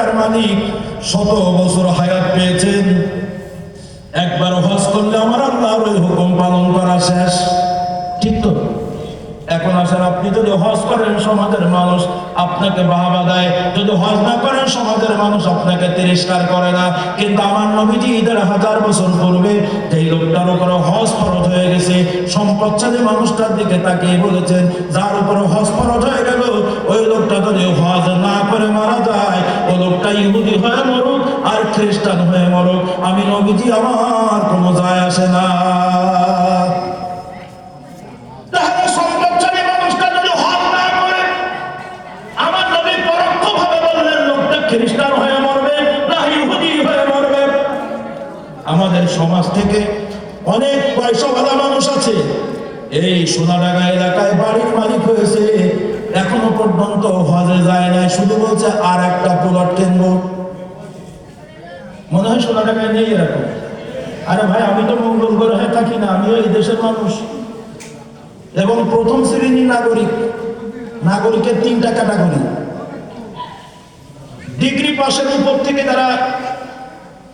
টাকার মালিক শত বছর হায়াত পেয়েছেন। একবার হজ করলে আমার এখন আসেন, আপনি যদি হজ করেন সমাজের মানুষ, আপনাকে বাহাবা দেয়। যদি হজ না করেন সমাজের মানুষ আপনাকে তিরস্কার করে না। কিন্তু আমার নবীজি ঈদের হাজার বছর পূর্বে যেই লোকটার উপরে হজ ফরজ হয়ে গেছে, সম্পদশালী মানুষটার দিকে তাকিয়ে বলেছেন, যার উপরে হজ ফরজ হয়ে গেল, ওই লোকটা যদি হজ না করে মারা যায় ওই লোকটা ইহুদি হয়ে মরুক আর খ্রিস্টান হয়ে মরুক। আমি নবীজি, আমার কোনো যায় আসে না তাহলে সম্পদশালী মানুষটা যদি হজ না করে আমার নবী পরোক্ষভাবে বললেন লোকটা খ্রিস্টান হয়ে মরবে, না ইহুদি হয়ে মরবে। আমাদের সমাজ থেকে অনেক পয়সাওয়ালা মানুষ আছে। এই সোনাডাঙ্গা এলাকায় বাড়ির মালিক হয়েছে। এখনও পর্যন্ত হজে যায় নাই, শুধু বলছে আর একটা প্লট কিনবো। মনে হয় সোনাডাঙ্গায় নেই এরকম। আরে ভাই, আমি তো মঙ্গল গ্রহে থাকি না, আমিও এই দেশের মানুষ। এবং প্রথম শ্রেণি নাগরিক, নাগরিকের তিনটা ক্যাটাগরি। ডিগ্রি পাশের উপর থেকে যারা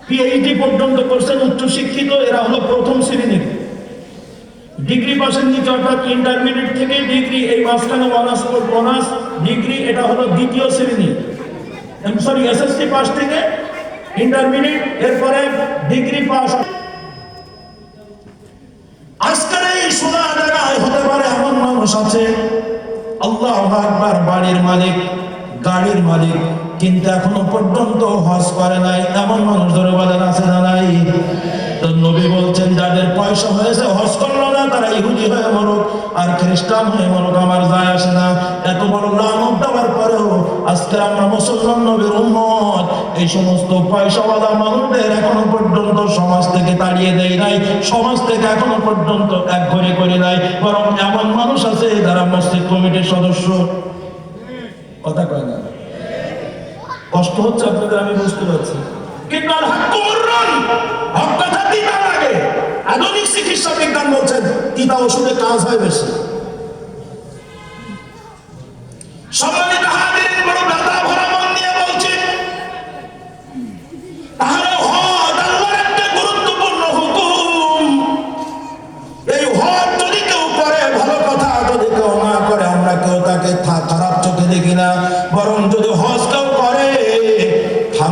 পিএইচডি পর্যন্ত করছেন, উচ্চশিক্ষিত, এরা হলো প্রথম শ্রেণির। ডিগ্রি পাশের নিচে অর্থাৎ ইন্টারমিডিয়েট থেকে ডিগ্রি, এই মাঝখানে অনার্স অনার্স ডিগ্রি, এটা হলো দ্বিতীয় শ্রেণি। সরি এসএসসি পাস থেকে ইন্টারমিডিয়েট এরপরে ডিগ্রি পাস আজকের এই সোনা জায়গায় হতে পারে এমন মানুষ আছে, আল্লাহ বাড়ির মালিক। গাড়ির মালিক, কিন্তু এখনও পর্যন্ত হজ করে নাই। এমন মানুষ ধরে বলেন আছে না নাই? নবী বলছেন, যাদের পয়সা হয়েছে হজ করল না, তারা ইহুদি হয়ে মরুক, আর খ্রিস্টান হয়ে মরুক, আমার যায় আসে না। এত বড় লানত দেওয়ার পরেও আজকে আমরা মুসলমান নবীর উম্মত। এই সমস্ত পয়সাওয়ালা মানুষদের এখনও পর্যন্ত সমাজ থেকে তাড়িয়ে দেয় নাই, সমাজ থেকে এখনও পর্যন্ত এক ঘরে করে নাই। বরং এমন মানুষ আছে যারা মসজিদ কমিটির সদস্য। কথা কয় না। কষ্ট হচ্ছে আপনাদের, আমি বুঝতে পারছি। কিন্তু আধুনিক চিকিৎসা বিজ্ঞান বলছেন তিতা ওষুধে কাজ হয় বেশি।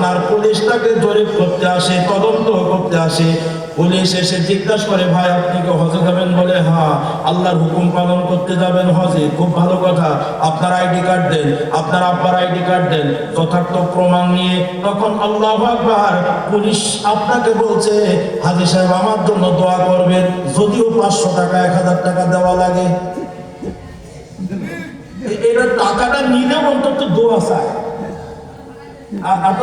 থানার পুলিশ তাকে জরিপ করতে আসে, তদন্ত করতে আসে। পুলিশ এসে জিজ্ঞাসা করে, ভাই, আপনি কি হজে যাবেন? বলে হ্যাঁ আল্লাহর হুকুম পালন করতে যাবেন হজে। খুব ভালো কথা। আপনার আইডি কার্ড দেন, আপনার আব্বার আইডি কার্ড দেন। যথার্থ প্রমাণ নিয়ে তখন আল্লাহ আকবার পুলিশ আপনাকে বলছে, হাজি সাহেব, আমার জন্য দোয়া করবেন, যদিও পাঁচশো টাকা, এক হাজার টাকা দেওয়া লাগে। এটা টাকাটা নিলেও অন্তত দোয়া চায়। আপনাদের